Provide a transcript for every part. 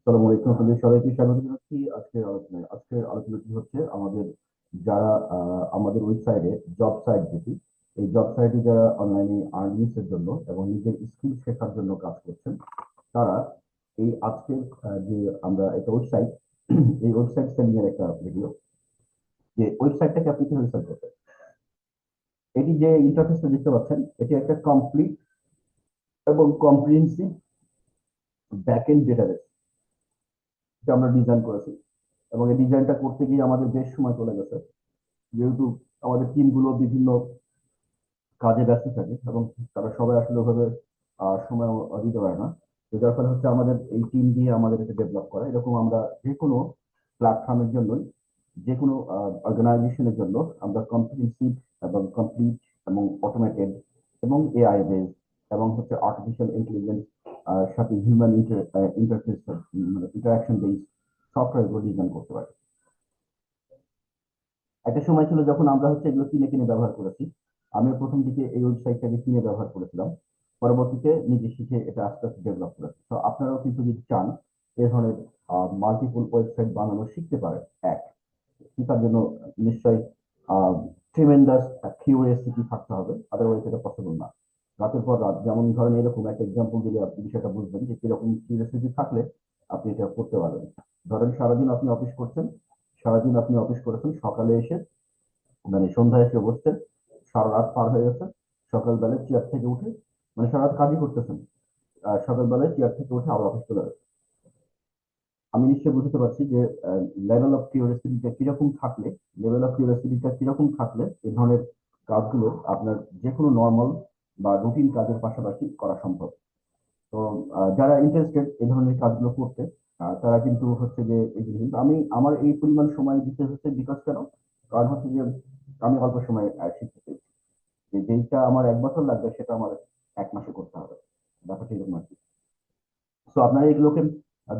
আসসালামু আলাইকুম আপনাদের সবাইকে স্বাগত জানাচ্ছি। আজকের আলোচনায়, আজকের আলোচনাটি হচ্ছে আমাদের যারা আমাদের ওয়েবসাইটে জব সাইট যেটি, এই জব সাইটে যারা অনলাইনে আর্নিংস এর জন্য এবং নিজের স্কিল শেখার জন্য কাজ করছেন, তারা এই আজকের যে আমরা একটা ওয়েবসাইট এই ওয়েবসাইট সেলিং এর একটা ভিডিও যে ওয়েবসাইটটাকে আপনি কীভাবে সেল করবেন? এটি যে ইন্টারফেসটা দেখতে পাচ্ছেন, এটি একটা কমপ্লিট এবং কম্প্রিহেন্সিভ ব্যাকএন্ড ডেটাবেস যেটা আমরা ডিজাইন করেছি। এবং এই ডিজাইনটা করতে গিয়ে আমাদের বেশ সময় চলে গেছে। যেহেতু আমাদের টিমগুলো বিভিন্ন কাজে ব্যস্ত থাকে এবং তারা সবাই আসলে ওভাবে সময় দিতে পারে না। তো যার ফলে হচ্ছে আমাদের এই টিম দিয়ে আমাদের এটা ডেভেলপ করা। এরকম আমরা যে কোনো প্ল্যাটফর্মের জন্যই যে কোনো অর্গানাইজেশনের জন্য আমরা কম্প্রিহেন্সিভ এবং কমপ্লিট এবং অটোমেটেড এবং এআই বেস এবং হচ্ছে আর্টিফিশিয়াল ইন্টেলিজেন্স সাথে হিউম্যান ইন্টারফেস মানে ইন্টারাকশন বেস সফটওয়্যারগুলো ডিজাইন করতে পারি। একটা সময় ছিল যখন আমরা হচ্ছে এগুলো কিনে কিনে ব্যবহার করেছি। আমি প্রথম দিকে এই ওয়েবসাইটটাকে কিনে ব্যবহার করেছিলাম। পরবর্তীতে নিজে শিখে এটা আস্তে আস্তে ডেভেলপ করেছি। তো আপনারাও কিন্তু যদি চান, এ ধরনের মাল্টিপল ওয়েবসাইট বানানো শিখতে পারেন, এক। শিখার জন্য নিশ্চয়ই ট্রিমেন্ডাস কিউরিয়াসিটি থাকতে হবে। আদারওয়াইজ এটা পসিবল না। রাতের পর রাত, যেমন ধরেন এরকম একটা এক্সাম্পল দিলে আপনি বিষয়টা বুঝবেন যে কীরকম কিউরিয়াসিটি থাকলে আপনি এটা করতে পারবেন। ধরেন সারাদিন আপনি অফিস করছেন, সারাদিন আপনি অফিস করেছেন, সকালে এসে মানে সন্ধ্যায় এসে বসছেন, সারা রাত পার হয়ে গেছে সকালবেলায় চেয়ার থেকে উঠে মানে সারা রাত কাজই করতেছেন সকালবেলায় চেয়ার থেকে উঠে আবার অফিস চলে গেছে আমি নিশ্চয়ই বুঝতে পারছি যে লেভেল অফ কিউরিয়াসিটিটা কীরকম থাকলে লেভেল অফ কিউরিয়াসিটিটা কীরকম থাকলে এই ধরনের কাজগুলো আপনার যে কোনো নর্মাল বা রুটিন কাজের পাশাপাশি করা সম্ভব। তো যারা ইন্টারেস্টেড এই ধরনের কাজগুলো করতে তারা কিন্তু হচ্ছে যে আমি, আমার এই পরিমাণ সময় দিতে হচ্ছে বিকজ কেন? কারণ হচ্ছে যে আমি অল্প সময় শিখতে পেরেছি। যে যেইটা আমার এক বছর লাগবে, সেটা আমার এক মাসে করতে হবে। ব্যাপারটা এরকম আর কি। তো আপনারা এগুলোকে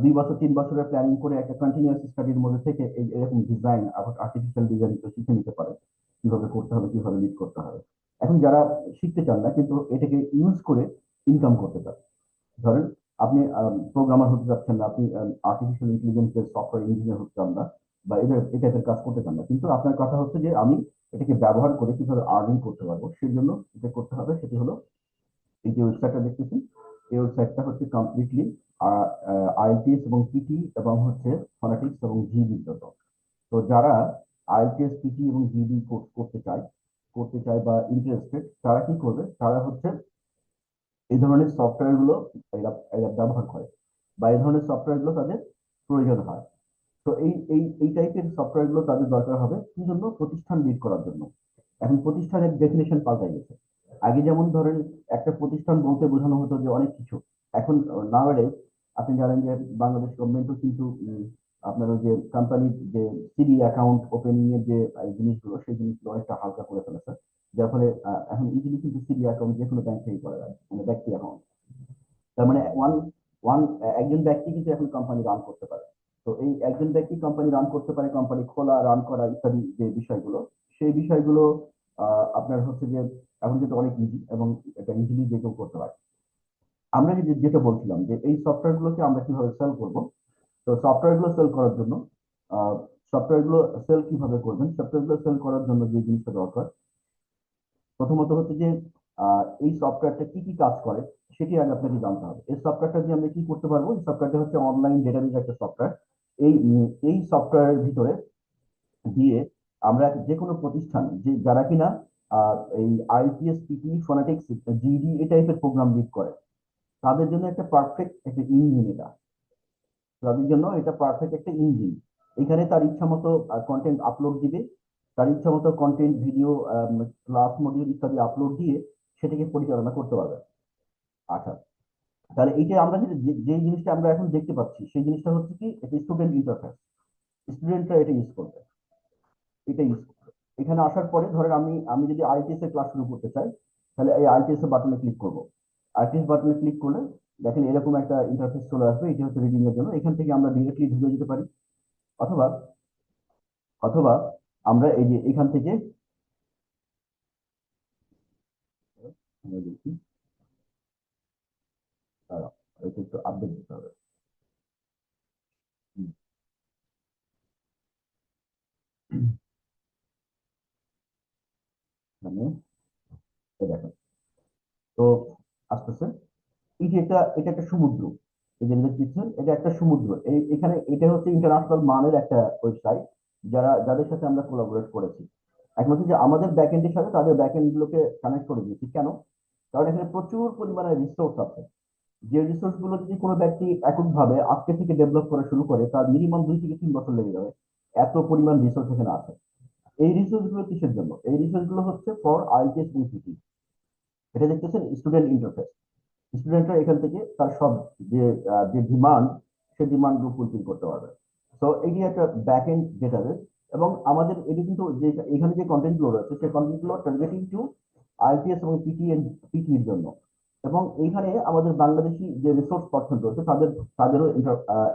দুই বছর, তিন বছরের প্ল্যানিং করে একটা কন্টিনিউয়াস স্টাডির মধ্যে থেকে এরকম ডিজাইন আবার আর্টিফিশিয়াল ডিজাইন শিখে নিতে পারে কীভাবে করতে হবে, কীভাবে লিড করতে হবে। এখন যারা শিখতে চান না, কিন্তু এটাকে ইউজ করে ইনকাম করতে চান, ধরেন আপনি প্রোগ্রামার হতে চাচ্ছেন না, আপনি আর্টিফিশিয়াল ইন্টেলিজেন্সের সফটওয়্যার ইঞ্জিনিয়ার হতে চান না, বা এদের এই টাইপের কাজ করতে চান না, কিন্তু আপনার কথা হচ্ছে যে আমি এটাকে ব্যবহার করে কীভাবে আর্নিং করতে পারব, সেই জন্য যেটা করতে হবে, সেটি হলো এই যে ওয়েবসাইটটা দেখতেছেন, এই ওয়েবসাইটটা হচ্ছে কমপ্লিটলি আইএলটিএস এবং পিটি এবং হচ্ছে ফোনাটিক্স এবং জন্য তো যারা আইএলটিএস পিটি এবং জিবি কোর্স করতে চায় করতে চায় বা ইন্টারেস্টেড তারা কি করবে? তারা হচ্ছে এই ধরনের সফটওয়্যারগুলো ব্যবহার করে বা এই ধরনের সফটওয়্যারগুলো তাদের প্রয়োজন হয়। তো এই এই এই টাইপের সফটওয়্যারগুলো তাদের দরকার হবে কি জন্য? প্রতিষ্ঠান লিড করার জন্য। এখন প্রতিষ্ঠানের ডেফিনেশন পাল্টাই গেছে। আগে যেমন ধরেন একটা প্রতিষ্ঠান বলতে বোঝানো হতো যে অনেক কিছু। এখন নাওয়াডেজ আপনি জানেন যে বাংলাদেশ গভর্নমেন্টও কিন্তু আপনার ওই যে কোম্পানির যে সিডি অ্যাকাউন্ট ওপেনিং এর যে জিনিসগুলো, সেই জিনিসগুলো অনেকটা হালকা করে ফেলেছে যার ফলে এখন ইজিলি কিন্তু সিডি অ্যাকাউন্ট যে কোনো ব্যাংক থেকে করা যায় মানে ব্যক্তি অ্যাকাউন্ট তার মানে ওয়ান ওয়ান একজন ব্যক্তি কিন্তু এখন কোম্পানি রান করতে পারে। তো এই একজন ব্যক্তি কোম্পানি রান করতে পারে কোম্পানি খোলা রান করা ইত্যাদি যে বিষয়গুলো, সেই বিষয়গুলো আপনার হচ্ছে যে, এখন কিন্তু অনেক ইজি এবং এটা ইজিলি যে কেউ করতে পারে। আমরা যেটা বলছিলাম যে এই সফটওয়্যার গুলোকে আমরা কীভাবে সেল করব তো সফটওয়্যারগুলো সেল করার জন্য সফটওয়্যারগুলো সেল কীভাবে করবেন? সফটওয়্যারগুলো সেল করার জন্য যে জিনিসটা দরকার, প্রথমত হচ্ছে যে এই সফটওয়্যারটা কি কি কাজ করে সেটি আগে আপনাকে জানতে হবে। এই সফটওয়্যারটা দিয়ে আমরা কি করতে পারব? এই সফটওয়্যারটা হচ্ছে অনলাইন ডেটাবেস একটা সফটওয়্যার এই এই সফটওয়্যারের ভিতরে দিয়ে আমরা যে কোনো প্রতিষ্ঠান, যে যারা কিনা এই আইপিএস পিটি ফোনাটিক্স জিডি এই টাইপের প্রোগ্রাম লিড করে, তাদের জন্য একটা পারফেক্ট একটা ইঞ্জিন এটা তাদের জন্য এটা পারফেক্ট একটা ইঞ্জিন এখানে তার ইচ্ছা মতো কন্টেন্ট আপলোড দিবে। তার ইচ্ছা মতো কন্টেন্ট ভিডিও ক্লাস মডিউল ইত্যাদি আপলোড দিয়ে সেটাকে পরিচালনা করতে পারবে। আচ্ছা তাহলে এইটা আমরা যে জিনিসটা আমরা এখন দেখতে পাচ্ছি, সেই জিনিসটা হচ্ছে কি, এটা স্টুডেন্ট ইন্টারফেস স্টুডেন্টরা এটা ইউজ করবে। এটা ইউজ করবে। এখানে আসার পরে ধরেন আমি আমি যদি আইটিএস এর ক্লাস শুরু করতে চাই, তাহলে এই আইটিএস এর বাটনে ক্লিক করব। আইটিএস বাটনে ক্লিক করলে দেখেন এরকম একটা ইন্টারফেস চলে আসবে, এটা হচ্ছে রিডিং এর জন্য। এখান থেকে আমরা ডিরেক্টলি ঢুকে যেতে পারি। অথবা অথবা আমরা এই যে এখান থেকে একটু আপডেট দিতে হবে। মানে দেখেন। তো, আসতেছে। এটা এটা একটা সমুদ্র। এটা একটা সমুদ্র। এখানে এটা হচ্ছে ইন্টারন্যাশনাল মানের একটা ওয়েবসাইট যারা, যাদের সাথে আমরা কোলাবোরেট করেছি। একমাত্র যে আমাদের ব্যাকএন্ডের সাথে তাদের ব্যাকএন্ড গুলোকে কানেক্ট করে দিয়েছি। কেন? কারণ এখানে প্রচুর পরিমাণে রিসোর্স আছে। যে রিসোর্সগুলো যদি কোনো ব্যক্তি এককভাবে আজকে থেকে ডেভেলপ করা শুরু করে, তার মিনিমাম দুই থেকে তিন বছর লেগে যাবে। এত পরিমাণ রিসোর্স এখানে আছে। এই রিসোর্সগুলো কিসের জন্য? এই রিসোর্সগুলো হচ্ছে ফর আইটিএস ইনস্টিটিউট এটা দেখতেছেন স্টুডেন্ট ইন্টারফেস স্টুডেন্টরা এখান থেকে তার সব যে যে ডিমান্ড সেই ডিমান্ড ফুলফিল করতে পারবে। তো এটি একটা ব্যাক এন্ড ডেটাবেস এবং আমাদের এটি কিন্তু যে, এখানে যে কন্টেন্টগুলো রয়েছে, সেই কন্টেন্টগুলো টার্গেটিং টু আইপিএস এবং পিটি পিটি এর জন্য। এবং এইখানে আমাদের বাংলাদেশি যে রিসোর্স পার্সন রয়েছে, তাদের, তাদেরও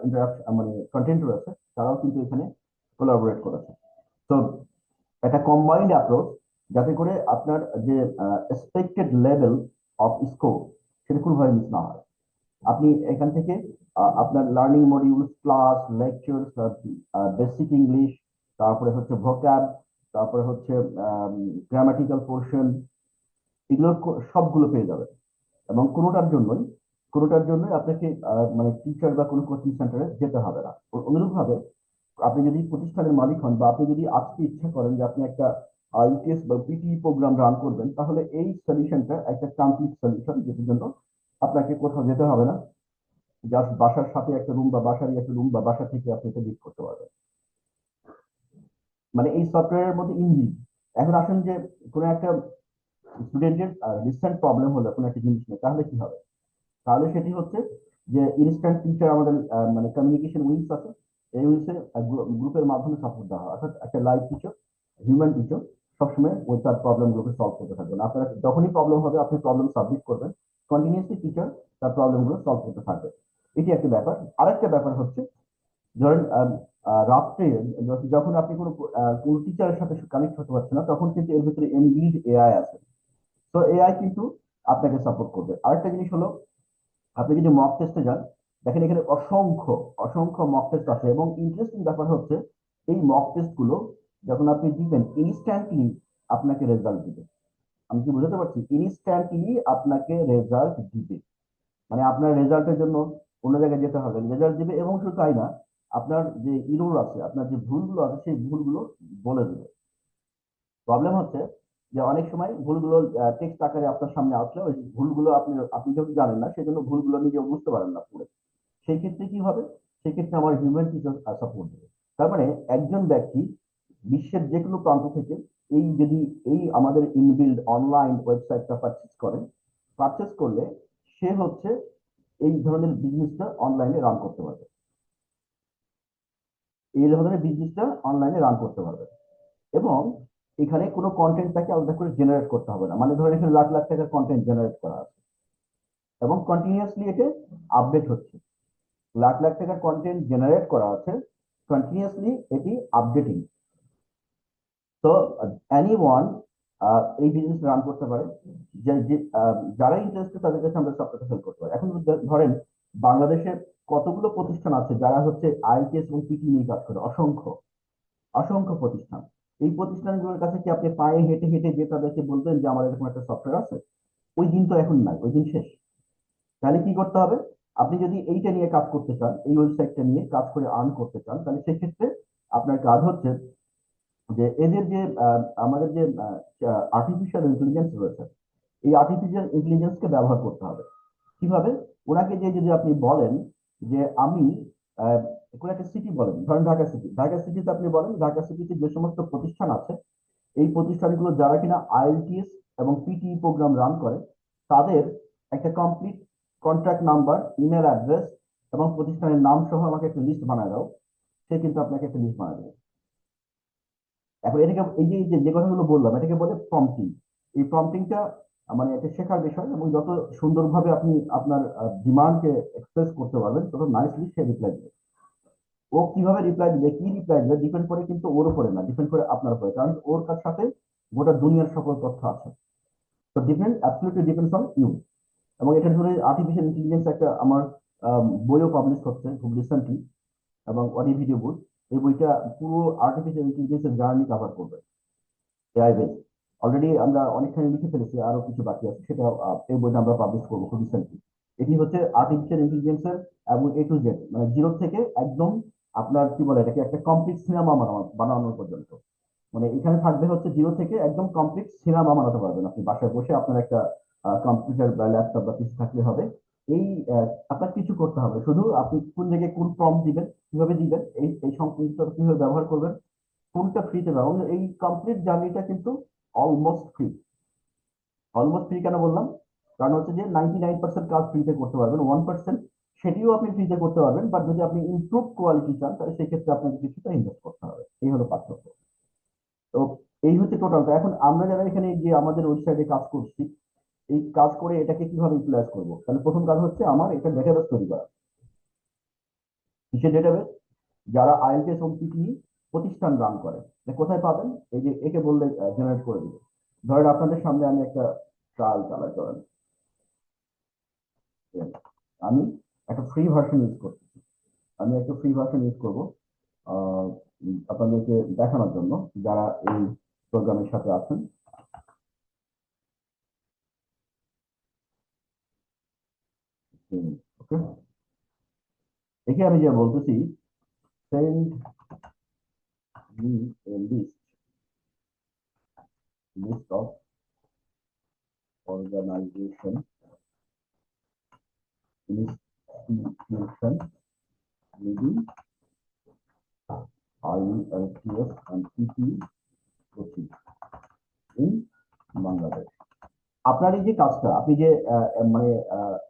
ইন্টারাকশন মানে কন্টেন্ট রয়েছে, তারাও কিন্তু এখানে কোলাবোরেট করেছে। তো একটা কম্বাইন্ড অ্যাপ্রোচ যাতে করে আপনার যে এক্সপেক্টেড লেভেল অফ স্কোর সেটা কোনোভাবে মিস না হয়। আপনি এখান থেকে আপনার learning modules class lectures basic English তারপরে হচ্ছে ভোক্যাব তারপরে হচ্ছে গ্রামাটিক্যাল পোর্শন এগুলো সবগুলো পেয়ে যাবেন। এবং কোনোটার জন্যই কোনোটার জন্যই আপনাকে মানে টিচার বা কোনো কোচিং সেন্টারে যেতে হবে না। অনুরূপভাবে, আপনি যদি প্রতিষ্ঠানের মালিক হন বা আপনি যদি আজকে ইচ্ছা করেন যে আপনি একটা আইটিএস বা পিটি প্রোগ্রাম রান করবেন, তাহলে এই সলিউশনটা একটা কমপ্লিট সলিউশন যেটার জন্য আপনাকে কোথাও যেতে হবে না। জাস্ট বাসার সাথে একটা রুম বা বাসারই একটা রুম বা বাসা থেকে আপনি এটা লিড করতে পারবেন। মানে এই সফটওয়্যারের মধ্যে ইঞ্জিন এখন আসেন যে কোনো একটা স্টুডেন্টের রিসেন্ট প্রবলেম হলো কোনো একটা জিনিস নিয়ে, তাহলে কি হবে? তাহলে সেটি হচ্ছে যে ইনস্ট্যান্ট টিচার আমাদের মানে কমিউনিকেশন উইংস আছে। এই উইংসে গ্রুপের মাধ্যমে সাপোর্ট দেওয়া হয়। অর্থাৎ একটা লাইভ টিচার হিউম্যান টিচার সবসময় তার প্রবলেমগুলোকে সলভ করতে থাকবেন। আপনারা যখনই প্রবলেম হবে, আপনি প্রবলেম সাবমিট করবেন। কন্টিনিউসলি টিচার তার প্রবলেমগুলো সলভ করতে থাকবে। এটি একটা ব্যাপার। আরেকটা ব্যাপার হচ্ছে, ধরেন রাত্রে, যখন আপনি কোনো কোনো টিচারের সাথে কানেক্ট হতে পারছেন না, তখন কিন্তু এর ভিতরে এনবিল্ড এআই আছে। তো এআই কিন্তু আপনাকে সাপোর্ট করবে। আরেকটা জিনিস হলো, আপনি যদি মক টেস্টে যান, দেখেন এখানে অসংখ্য অসংখ্য মক টেস্ট আছে এবং ইন্টারেস্টিং ব্যাপার হচ্ছে, এই মক টেস্টগুলো যখন আপনি দিবেন ইনস্ট্যান্টলি আপনাকে রেজাল্ট দিবে। আমি কি বুঝতে পারছি? ইনস্ট্যান্টলি আপনাকে রেজাল্ট দিবে। মানে আপনার রেজাল্টের জন্য অন্য জায়গায় যেতে হবে রেজাল্ট দিবে এবং শুধু তাই না, আপনার যে ইরোর আছে, আপনার যে ভুলগুলো আছে, সেই ভুলগুলো বলে দেবে। প্রবলেম হচ্ছে যে অনেক সময় ভুলগুলো টেক্সট আকারে আপনার সামনে আসলে ওই ভুলগুলো আপনি আপনি যেহেতু জানেন না, সেজন্য ভুলগুলো নিজেও বুঝতে পারেন না পুরো। সেই ক্ষেত্রে কি হবে? সেই ক্ষেত্রে আমার হিউম্যান টিচার সাপোর্ট দেবে। তার মানে একজন ব্যক্তি বিশ্বের যে কোনো প্রান্ত থেকে এই যদি এই আমাদের ইনবিল্ড অনলাইন ওয়েবসাইটটা পারচেস করেন পারচেস করলে সে হচ্ছে এই ধরনের বিজনেসটা অনলাইনে রান করতে পারবে। এই ধরনের বিজনেসটা অনলাইনে রান করতে পারবে। এবং এখানে কোনো কন্টেন্ট তাকে আলাদা করে জেনারেট করতে হবে না। মানে ধরেন এখানে লাখ লাখ টাকার কন্টেন্ট জেনারেট করা আছে। এবং কন্টিনিউয়াসলি এটা আপডেট হচ্ছে। লাখ লাখ টাকার কন্টেন্ট জেনারেট করা আছে। কন্টিনিউয়াসলি এটি আপডেটিং তো এনি ওয়ান এই বিজনেস রান করতে পারে যারা ইন্টারেস্টেড তাদের কাছে আমরা সবটাকে হেল্প করতে পারি। এখন ধরেন, বাংলাদেশে কতগুলো প্রতিষ্ঠান আছে যারা হচ্ছে আইটিএস এবং পিটি নিয়ে কাজ করে? অসংখ্য। অসংখ্য প্রতিষ্ঠান। এই প্রতিষ্ঠানগুলোর কাছে কি আপনি পায়ে হেঁটে হেঁটে যে তাদেরকে বলবেন যে আমার এরকম একটা সফটওয়্যার আছে? ওই দিন তো এখন নাই, ওই দিন শেষ। তাহলে কি করতে হবে? আপনি যদি এইটা নিয়ে কাজ করতে চান, এই ওয়েবসাইটটা নিয়ে কাজ করে আর্ন করতে চান, তাহলে সেক্ষেত্রে আপনার কাজ হচ্ছে যে এদের যে আমাদের যে আর্টিফিশিয়াল ইন্টেলিজেন্স রয়েছে, এই আর্টিফিশিয়াল ইন্টেলিজেন্সকে ব্যবহার করতে হবে। কীভাবে? ওনাকে যে যদি আপনি বলেন যে আমি কোনো একটা সিটি বলেন, ধরেন ঢাকা সিটি ঢাকা সিটিতে আপনি বলেন, ঢাকা সিটিতে যে সমস্ত প্রতিষ্ঠান আছে, এই প্রতিষ্ঠানগুলো যারা কিনা আইএলটিএস এবং পিটি প্রোগ্রাম রান করে, তাদের একটা complete contact number email address এবং প্রতিষ্ঠানের নাম সহ আমাকে একটা লিস্ট বানায় দাও, সে কিন্তু আপনাকে একটা লিস্ট বানায় দেবে। এখন এটাকে এই যে যে কথাগুলো বললাম এটাকে বলে প্রম্পটিং এই প্রম্পটিংটা মানে এটা শেখার বিষয় এবং যত সুন্দরভাবে আপনি আপনার ডিমান্ডকে এক্সপ্রেস করতে পারবেন তত নাইসলি সে রিপ্লাই দিবে। ও কীভাবে রিপ্লাই দিবে কি রিপ্লাই দিবে ডিপেন্ড করে কিন্তু ওর উপরে না ডিপেন্ড করে আপনার উপরে কারণ ওর কার সাথে গোটা দুনিয়ার সকল তথ্য আছে। তো depend absolutely depends on you এবং এটার জন্য আর্টিফিশিয়াল ইন্টেলিজেন্স একটা আমার আম, বইও পাবলিশ হচ্ছে খুব রিসেন্টলি এবং অডিও ভিডিও বুক এই বইটা পুরো আর্টিফিশিয়াল ইন্টেলিজেন্সের জার্নি কভার করবে। এআই বেস অলরেডি আমরা অনেকখানি লিখে ফেলেছি, আরও কিছু বাকি আছে সেটা এই বইটা আমরা পাবলিশ করব খুব রিসেন্টলি এটি হচ্ছে আর্টিফিশিয়াল ইন্টেলিজেন্সের এবং এ টু জেড মানে জিরো থেকে একদম আপনার কি বলে এটাকে, একটা কমপ্লিট সিনেমা বানানোর পর্যন্ত। মানে এখানে থাকবে হচ্ছে জিরো থেকে একদম কমপ্লিট সিনেমা বানাতে পারবেন আপনি। বাসায় বসে আপনার একটা কম্পিউটার বা ল্যাপটপ বা কিছু থাকলে হবে। এই আপনার কিছু করতে হবে। শুধু আপনি কোন জায়গায় কোন ফর্ম দিবেন, কীভাবে দিবেন, এই এই সংশ্লিষ্ট কীভাবে ব্যবহার করবেন, কোনটা ফ্রিতে ব্যবহার এই কমপ্লিট জার্নিটা কিন্তু অলমোস্ট ফ্রি অলমোস্ট ফ্রি কেন বললাম? কারণ হচ্ছে যে নাইনটি নাইন পার্সেন্ট কাজ ফ্রিতে করতে পারবেন ওয়ান পার্সেন্ট সেটিও আপনি ফ্রিতে করতে পারবেন বাট যদি আপনি ইমপ্রুভ কোয়ালিটি চান, তাহলে সেক্ষেত্রে আপনাকে কিছুটা ইনভেস্ট করতে হবে। এই হলো পার্থক্য। তো এই হচ্ছে টোটালটা এখন আমরা যারা এখানে যে আমাদের ওয়েবসাইটে কাজ করছি এই কাজ করে এটাকে কীভাবে ইউটিলাইজ করব? তাহলে প্রথম কাজ হচ্ছে আমার এটা ডেটাবেস তৈরি করা। কিসের ডেটাবেস যারা আইএলটিএস পিটিই প্রতিষ্ঠান রান করে। কোথায় পাবেন? এই যে একে বললে জেনারেট করে দিবে। ধরেন আপনাদের সামনে আমি একটা ট্রায়াল চালাই করেন আমি একটা ফ্রি ভার্সন ইউজ করতেছি। আমি একটা ফ্রি ভার্সন ইউজ করব আপনাদেরকে দেখানোর জন্য যারা এই প্রোগ্রামের সাথে আছেন। আমি যা বলতেছি। Send list. List of organisation. Institution Bangladesh. আপনার এই যে কাজটা, আপনি যে মানে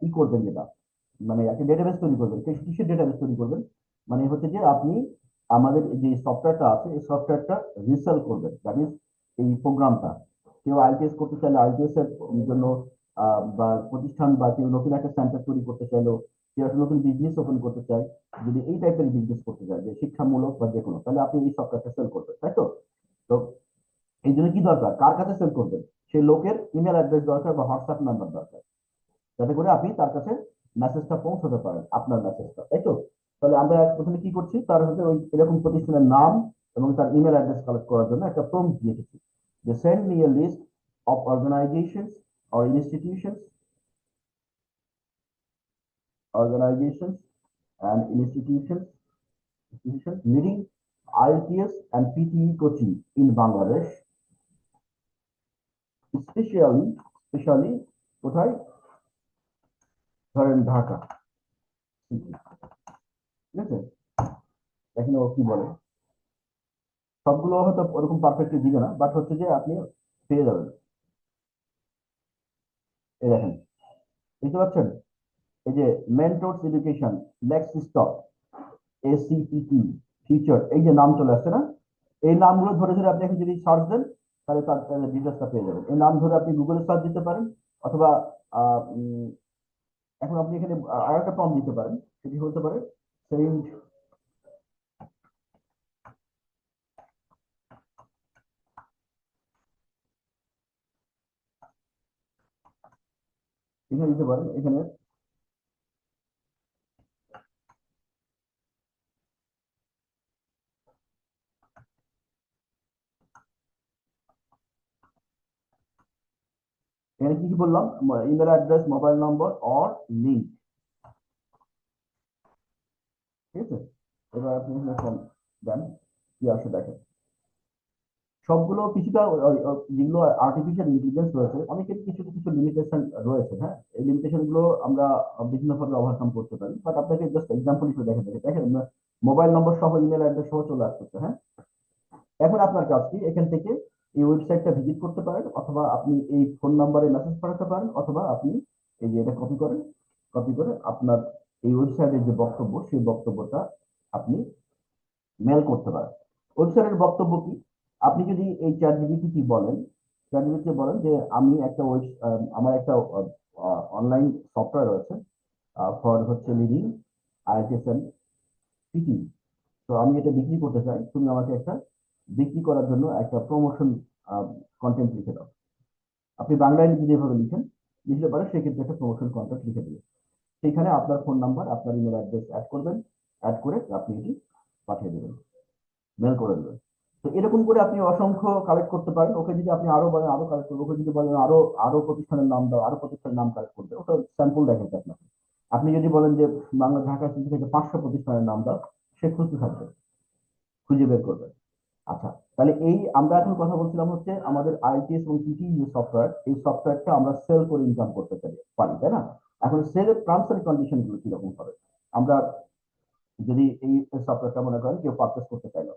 ই করবেন যেটা মানে একটা ডেটাবেস তৈরি করবেন। কিস- কিসের ডেটাবেস তৈরি করবেন? মানে হচ্ছে যে আপনি আমাদের যে সফটওয়্যারটা আছে, এই সফটওয়্যারটা রিসেল করবেন। দ্যাট ইজ এই প্রোগ্রামটা কেউ আইটিএস করতে চাইলে আইটিএস এর জন্য বা প্রতিষ্ঠান বা কেউ নতুন একটা সেন্টার তৈরি করতে চাইলো, কেউ একটা নতুন বিজনেস ওপেন করতে চায়, যদি এই টাইপের বিজনেস করতে চায়, যে শিক্ষামূলক বা যে কোনো, তাহলে আপনি এই সফটওয়্যারটা সেল করবেন, তাই তো? তো এই জন্য কি দরকার? কার কাছে সেল করবেন? সেই লোকের ইমেল অ্যাড্রেস দরকার বা হোয়াটসঅ্যাপ নাম্বার দরকার। যাতে করে আপনি তার কাছে মেসেজটা পৌঁছাতে পারেন, আপনার মেসেজটা তাই তো? তাহলে আমরা প্রথমে কি করছি? তার হচ্ছে ওই এরকম প্রতিষ্ঠানের নাম এবং তার ইমেল অ্যাড্রেস কালেক্ট করার জন্য একটা প্রম্পট দিয়ে এসেছি যে send me a list of organisations or institutions, organizations and institutions institutions leading IELTS and PTE coaching in Bangladesh especially especially কোথায়? ধরেন ঢাকা। ঠিক আছে? দেখেন ও কি বলে। সবগুলো হয়তো ওরকম পারফেক্টলি দিবে না বাট হচ্ছে যে আপনি পেয়ে যাবেন। এই দেখেন বুঝতে পারছেন এই যে mentors education next stop ACPT teacher এই যে নাম চলে আসছে না? এই নামগুলো ধরে ধরে আপনি এখন যদি সার্চ দেন, তাহলে তার ডিটেলসটা পেয়ে যাবেন। এই নাম ধরে আপনি গুগলে সার্চ দিতে পারেন, অথবা এখন আপনি এখানে আর একটা ফর্ম দিতে পারেন, সেটি হতে পারে সেন্ড এখানে দিতে পারেন, এখানে এখানে কি কি বললাম? Email address mobile number or link ঠিক আছে? এবার আপনি ফর্ম দেন কি আসে দেখেন। সবগুলো কিছুটা যেগুলো আর্টিফিশিয়াল ইন্টেলিজেন্স রয়েছে অনেকের কিছু কিছু লিমিটেশন রয়েছে হ্যাঁ? এই লিমিটেশনগুলো আমরা বিভিন্নভাবে ওভারকাম করতে পারি। বাট আপনাকে জাস্ট এক্সাম্পল হিসেবে দেখেন দেখেন দেখেন মোবাইল নম্বর সহ ইমেল অ্যাড্রেস সহ চলে আসতেছে হ্যাঁ? এখন আপনার কাজ কি? এখান থেকে এই ওয়েবসাইটটা ভিজিট করতে পারেন, অথবা আপনি এই ফোন নাম্বারে মেসেজ পাঠাতে পারেন, অথবা আপনি এই যে এটা কপি করেন কপি করে আপনার এই ওয়েবসাইটের যে বক্তব্য, সেই বক্তব্যটা আপনি মেল করতে পারেন। ওয়েবসাইটের বক্তব্য কি? আপনি যদি এই চ্যাট জিবিটি বলেন চ্যাট জিবিটি বলেন যে, আমি একটা ওয়েব আমার একটা অনলাইন সফটওয়্যার রয়েছে ফর হচ্ছে লিডিং আইএসএন পিটি তো আমি এটা বিক্রি করতে চাই, তুমি আমাকে একটা বিক্রি করার জন্য একটা প্রমোশন কন্টেন্ট লিখে দাও। আপনি বাংলায় যদি এভাবে লিখেন, লিখলে পারে সেক্ষেত্রে একটা প্রমোশন কন্টেন্ট লিখে দিবে সেখানে আপনার ফোন নাম্বার আপনার ইমেল অ্যাড্রেস অ্যাড করবেন অ্যাড করে আপনি এটি পাঠিয়ে দেবেন মেল করে দেবেন। তো এরকম করে আপনি অসংখ্য কালেক্ট করতে পারেন। ওকে যদি আপনি আরও বলেন, আরও কালেক্ট করবেন, ওকে যদি বলেন, আরও আরও প্রতিষ্ঠানের নাম দাও, আরও প্রতিষ্ঠানের নাম কালেক্ট করবে, ওটা স্যাম্পল দেখাচ্ছে আপনাকে। আপনি যদি বলেন যে বাংলা ঢাকা সিটি থেকে পাঁচশো প্রতিষ্ঠানের নাম দাও, সে খুঁজতে থাকবে, খুঁজে বের করবে। আচ্ছা তাহলে এই আমরা এখন কথা বলছিলাম হচ্ছে আমাদের আইটিএস এবং যে সফটওয়্যার এই সফটওয়্যারটা আমরা সেল করে ইনকাম করতে পারি তাই না? এখন সেলের টার্মস এন্ড কন্ডিশনগুলো কীরকম হবে? আমরা যদি এই সফটওয়্যারটা মনে করেন কেউ পারচেস করতে চাইলো,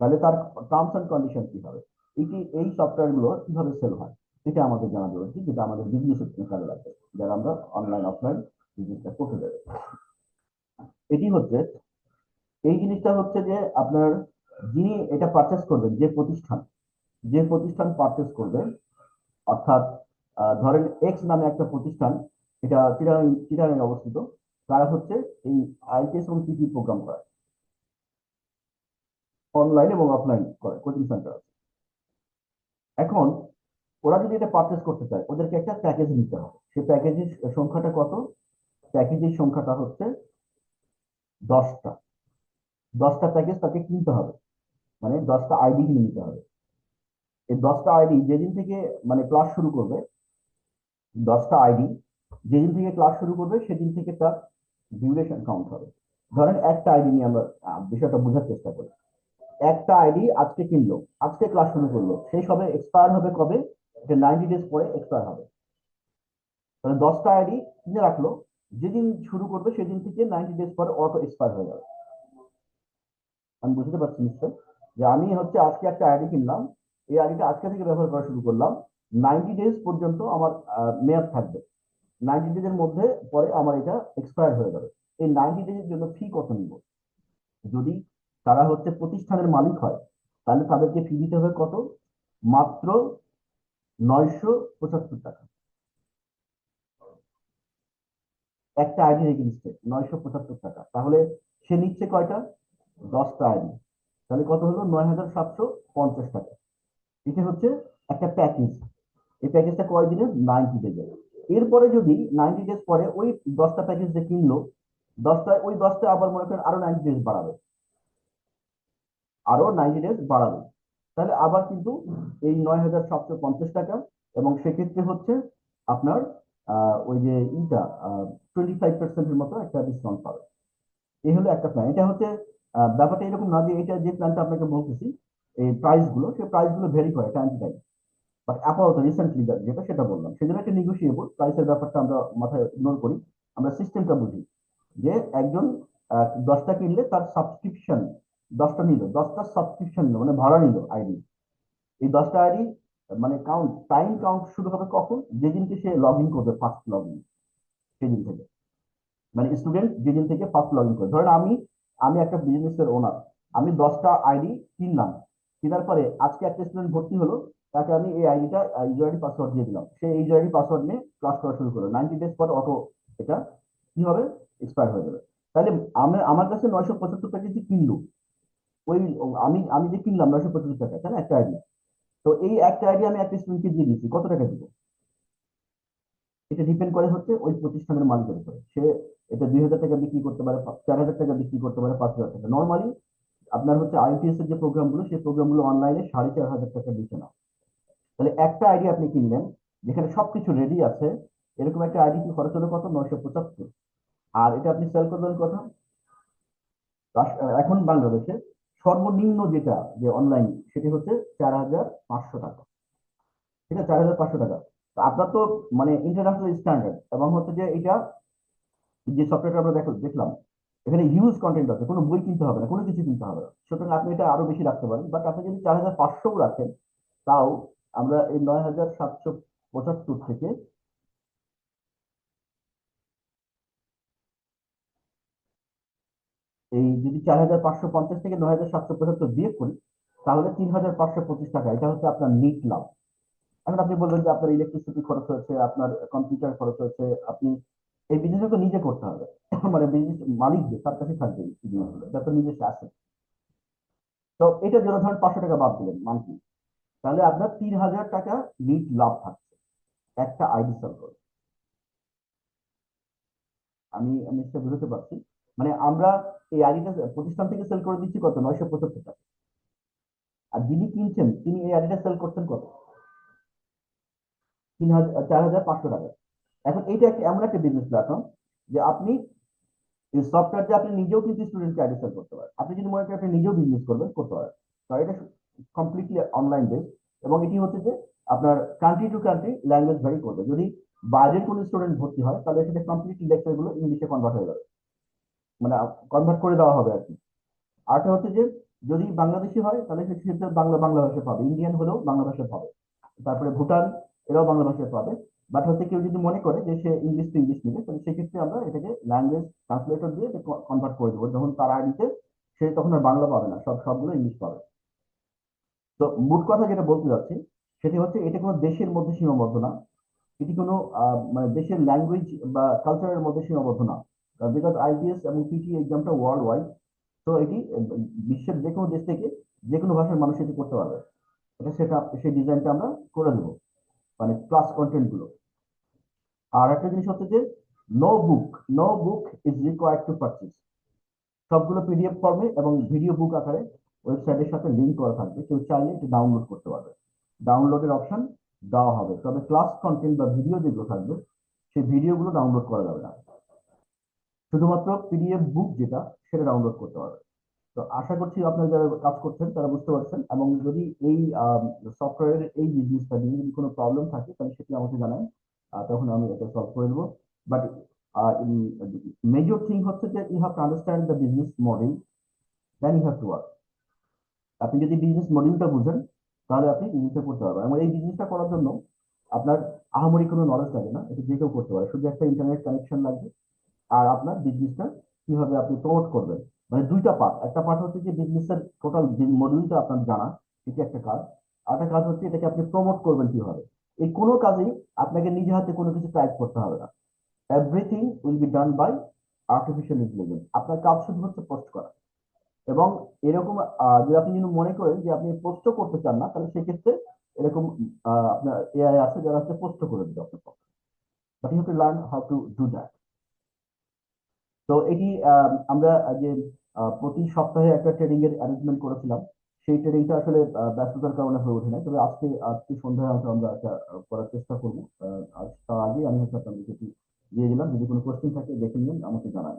তাহলে তার টার্মস এন্ড কন্ডিশন কি হবে? এটি এই সফটওয়্যারগুলো কীভাবে সেল হয়? এটা আমাদের জানা দরকার যেটা আমাদের বিজনেসের কাজে লাগবে, যারা আমরা অনলাইন অফলাইন বিজনেসটা করতে যাবে এটি হচ্ছে, এই জিনিসটা হচ্ছে যে আপনার যিনি এটা পারচেস করবেন, যে প্রতিষ্ঠান যে প্রতিষ্ঠান পারচেস করবে, অর্থাৎ ধরেন এক্স নামে একটা প্রতিষ্ঠান, এটা চিরাং চিরাঙে অবস্থিত, তারা হচ্ছে এই আইটিএস এবং পিটি প্রোগ্রাম করে অনলাইন এবং অফলাইন করে কোচিং সেন্টার এখন, ওরা যদি এটা পারচেস করতে চায়, ওদেরকে একটা প্যাকেজ নিতে হবে। সেই প্যাকেজের সংখ্যাটা কত? প্যাকেজের সংখ্যাটা হচ্ছে দশটা। দশটা প্যাকেজ তাকে কিনতে হবে। মানে দশটা আইডি কিনে নিতে হবে। এই দশটা আইডি যেদিন থেকে মানে ক্লাস শুরু করবে, দশটা আইডি যেদিন থেকে ক্লাস শুরু করবে, সেদিন থেকে তার ডিউরেশন কাউন্ট হবে। ধরেন একটা আইডি নিয়ে আমরা বিষয়টা বোঝার চেষ্টা করি। একটা আইডি আজকে কিনলো, আজকে ক্লাস শুরু করল সেই সবে এক্সপায়ার হবে কবে? এটা নাইনটি ডেজ পরে এক্সপায়ার হবে। তাহলে দশটা আইডি কিনে রাখল, যেদিন শুরু করবে, সেদিন থেকে নাইনটি ডেজ পরে অটো এক্সপায়ার হয়ে যাবে। আমি বুঝতে পারছি নিশ্চয় যে আমি হচ্ছে আজকে একটা আইডি কিনলাম। এই আইডিটা আজকে থেকে ব্যবহার করা শুরু করলাম। নাইনটি ডেজ পর্যন্ত আমার মেয়াদ থাকবে। নাইনটি ডেজের মধ্যে পরে আমার এটা এক্সপায়ার হয়ে যাবে। এই নাইনটি ডেজের জন্য ফি কত নিব? যদি তারা হচ্ছে প্রতিষ্ঠানের মালিক হয়, তাহলে তাদেরকে ফি দিতে হবে কত? মাত্র নয়শো পঁচাত্তর টাকা। একটা আইডি এগেনস্টে নয়শো পঁচাত্তর টাকা। তাহলে সে নিচ্ছে কয়টা? দশটা আইডি তাহলে কত হলো? নয় হাজার সাতশো পঞ্চাশ টাকা। এটা হচ্ছে একটা প্যাকেজ এই প্যাকেজটা কয় দিনের? নাইনটি ডেজের এরপরে যদি নাইনটি ডেজ পরে ওই দশটা প্যাকেজ যে কিনলো, দশটা, ওই দশটা আবার মনে করেন আরও নাইনটি ডেজ বাড়াবে। আরও নাইনটি ডেজ বাড়াবে। তাহলে আবার কিন্তু এই নয় হাজার সাতশো পঞ্চাশ টাকা এবং সেক্ষেত্রে হচ্ছে আপনার ওই যে ইটা টোয়েন্টি ফাইভ পার্সেন্টের মতো একটা ডিসকাউন্ট পাবে। এই হলো একটা প্ল্যান এটা হচ্ছে ব্যাপারটা এরকম না যে এটা যে প্ল্যানটা আপনাকে বলতেছি, এই প্রাইসগুলো, সেই প্রাইসগুলো ভেরি করে টাইম টু টাইম বাট আপাতত রিসেন্টলি যেটা সেটা বললাম। সেজন্য একটা নেগোসিয়েবল প্রাইসের ব্যাপারটা আমরা মাথায় ইগনোর করি। আমরা সিস্টেমটা বুঝি যে একজন দশটা কিনলে তার সাবস্ক্রিপশন দশটা নিল, দশটা সাবস্ক্রিপশন নিল মানে ভাড়া নিল আইডি এই দশটা আইডি মানে কাউন্ট টাইম কাউন্ট শুরু হবে কখন? যেদিনকে সে লগ ইন করবে ফার্স্ট লগ ইন সেদিন থেকে। মানে স্টুডেন্ট যেদিন থেকে ফার্স্ট লগ ইন করবে ধরেন আমি আমি একটা বিজনেসের ওনার আমি দশটা আইডি কিনলাম। কেনার পরে আজকে একটা স্টুডেন্ট ভর্তি হলো, তাকে আমি এই আইডিটা ইউজার আইডি পাসওয়ার্ড দিয়ে দিলাম। সে ইউজার আইডি পাসওয়ার্ড নিয়ে ক্লাস করা শুরু করল। নাইনটি ডেজ পর অটো এটা কি হবে? এক্সপায়ার হয়ে যাবে। তাহলে আমি, আমার কাছে নয়শো পঁচাত্তর টাকা যে কিনলো, ওই, আমি আমি যে কিনলাম নয়শো পঁচাত্তর টাকা না? একটা আইডি তো এই একটা আইডি আমি একটা স্টুডেন্টকে দিয়ে দিয়েছি। কত টাকা দিব? এটা ডিপেন্ড করে হচ্ছে ওই প্রতিষ্ঠানের মালিকের উপরে। সে এটা দুই হাজার টাকা বিক্রি করতে পারে, চার হাজার টাকা বিক্রি করতে পারে, পাঁচ হাজার টাকা। নর্মালি আপনার হচ্ছে আইটিএস এর যে প্রোগ্রামগুলো, সেই প্রোগ্রামগুলো অনলাইনে সাড়ে চার হাজার টাকা দিচ্ছে না তাহলে একটা আইডি আপনি কিনলেন, যেখানে সবকিছু রেডি আছে, এরকম একটা আইডি কি খরচ হলো কত? নয়শো পঁচাত্তর। আর এটা আপনি সেল করবেন রাস- এখন বাংলাদেশে সর্বনিম্ন যেটা যে অনলাইন সেটি হচ্ছে চার হাজার পাঁচশো টাকা। ঠিক আছে? চার হাজার পাঁচশো টাকা। আপনার তো মানে ইন্টারন্যাশনাল স্ট্যান্ডার্ড এবং হচ্ছে যে এটা যে সফটওয়্যারটা আমরা দেখো, দেখলাম, এখানে হিউজ কন্টেন্ট আছে, কোনো বই কিনতে হবে না, কোনো কিছু কিনতে হবে না। সুতরাং আপনি এটা আরও বেশি রাখতে পারেন বাট আপনি যদি চার হাজার পাঁচশো রাখেন, তাও আমরা এই নয় হাজার সাতশো পঁচাত্তর থেকে এই যদি চার হাজার পাঁচশো পঞ্চাশ থেকে নয় হাজার সাতশো পঁচাত্তর বিয়োগ করি, তাহলে তিন হাজার পাঁচশো পঁচিশ টাকা, এটা হচ্ছে আপনার নিট লাভ। এখন আপনি বলবেন যে আপনার ইলেকট্রিসিটি খরচ হয়েছে, আপনার কম্পিউটার খরচ হয়েছে, আপনি এই বিজনেস তো নিজে করতে হবে। মানে বিজনেস মালিক যে, তার কাছে থাকবে জিনিসগুলো এটা তো নিজস্ব আছে। তো এটার জন্য ধরেন পাঁচশো টাকা বাদ দিলেন মান্থলি তাহলে আপনার তিন হাজার টাকা নিট লাভ থাকছে, একটা আইডি সেল করে আমি আমি সেটা বুঝতে পারছি। মানে আমরা এই আইডিটা প্রতিষ্ঠান থেকে সেল করে দিচ্ছি কত? নয়শো পঁচাত্তর টাকা। আর যিনি কিনছেন, তিনি এই আইডিটা সেল করছেন কত? তিন হাজার, চার হাজার পাঁচশো টাকা। এখন এইটা একটা এমন একটা বিজনেস প্ল্যাটফর্ম যে আপনি এই সফটওয়্যার দিয়ে আপনি নিজেও কিন্তু স্টুডেন্টকে আইডি করতে পারেন। আপনি যদি মনে করেন আপনি নিজেও বিজনেস করবেন, করতে পারেন। কারণ এটা কমপ্লিটলি অনলাইন বেস এবং এটি হচ্ছে যে আপনার country to country language vary করবে। যদি বাইরের কোনো স্টুডেন্ট ভর্তি হয়, তাহলে সেটা কমপ্লিটলি লেকচারগুলো ইংলিশে কনভার্ট হয়ে যাবে। মানে কনভার্ট করে দেওয়া হবে আর কি। আরটা হচ্ছে যে যদি বাংলাদেশি হয়, তাহলে সেক্ষেত্রে বাংলা বাংলা ভাষায় পাবে। ইন্ডিয়ান হলেও বাংলা ভাষায় পাবে। তারপরে ভুটান এরাও বাংলা ভাষায় পাবে বাট হচ্ছে কেউ যদি মনে করে যে সে ইংলিশ টু ইংলিশ নেবে, তাহলে সেক্ষেত্রে আমরা এটাকে ল্যাঙ্গুয়েজ ট্রান্সলেটর দিয়ে কনভার্ট করে দেবো। যখন তার আইডিতে সে তখন আর বাংলা পাবে না, সব সবগুলো ইংলিশ পাবে। তো মোট কথা যেটা বলতে যাচ্ছি, সেটি হচ্ছে এটা কোনো দেশের মধ্যে সীমাবদ্ধ না। এটি কোনো মানে দেশের ল্যাঙ্গুয়েজ বা কালচারের মধ্যে সীমাবদ্ধ না। বিকজ আইবিএস এবং পিটি এক্সামটা ওয়ার্ল্ড ওয়াইড তো এটি বিশ্বের যে কোনো দেশ থেকে যে কোনো ভাষার মানুষ এটি করতে পারবে। সেটা, সেই ডিজাইনটা আমরা করে দেবো। মানে ক্লাস কন্টেন্টগুলো। আর একটা জিনিস হচ্ছে যে no book no book is required to purchase সবগুলো পিডিএফ ফর্মে এবং ভিডিও বুক আকারে ওয়েবসাইটের সাথে লিঙ্ক করা থাকবে। কেউ চাইলে এটা ডাউনলোড করতে পারবে। ডাউনলোডের অপশন দেওয়া হবে। তবে ক্লাস কন্টেন্ট বা ভিডিও যেগুলো থাকবে, সেই ভিডিওগুলো ডাউনলোড করা যাবে না। শুধুমাত্র পিডিএফ বুক যেটা, সেটা ডাউনলোড করতে পারবে। তো আশা করছি আপনারা যারা কাজ করছেন, তারা বুঝতে পারছেন। এবং যদি এই সফটওয়্যারের এই বিজনেসটা নিয়ে যদি কোনো প্রবলেম থাকে, তাহলে সেটি আমাকে জানান। তখন আমি এটা সলভ করে দেবো। বাট মেজর থিং হচ্ছে যে you have to understand the business model then you have to work আপনি যদি বিজনেস মডেলটা বুঝেন, তাহলে আপনি বিজনেসটা করতে পারবেন। এবং এই বিজনেসটা করার জন্য আপনার আহামরি কোনো নলেজ লাগে না। এটা যে কেউ করতে পারে। শুধু একটা ইন্টারনেট কানেকশন লাগবে। আর আপনার বিজনেসটা কীভাবে আপনি প্রমোট করবেন। মানে দুইটা পার্ট একটা পার্ট হচ্ছে যে বিজনেসের টোটাল মডিউলটা আপনার জানা এটি একটা কাজ। আর একটা কাজ হচ্ছে এটাকে আপনি প্রমোট করবেন কীভাবে? এই কোনো কাজেই আপনাকে নিজে হাতে কোনো কিছু টাইপ করতে হবে না। Everything will be done by artificial intelligence আপনার কাজ শুধু হচ্ছে পোস্ট করা। এবং এরকম যদি আপনি যদি মনে করেন যে আপনি পোস্টও করতে চান না, তাহলে সেক্ষেত্রে এরকম আপনার এআই আছে যারা হচ্ছে পোস্ট করে দেবে আপনার পক্ষে। But you to learn how to do that তো এটি আমরা যে প্রতি সপ্তাহে একটা ট্রেডিং এর অ্যারেঞ্জমেন্ট করেছিলাম। সেই ট্রেডিংটা আসলে ব্যস্ততার কারণে হয়ে ওঠে না তবে আজকে আজকে সন্ধ্যায় হয়তো আমরা একটা করার চেষ্টা করব। তার আগে আমি হচ্ছে আপনাদেরকে এটি দিয়ে দিলাম। যদি কোনো কোশ্চেন থাকে দেখে নিন, আমাকে জানান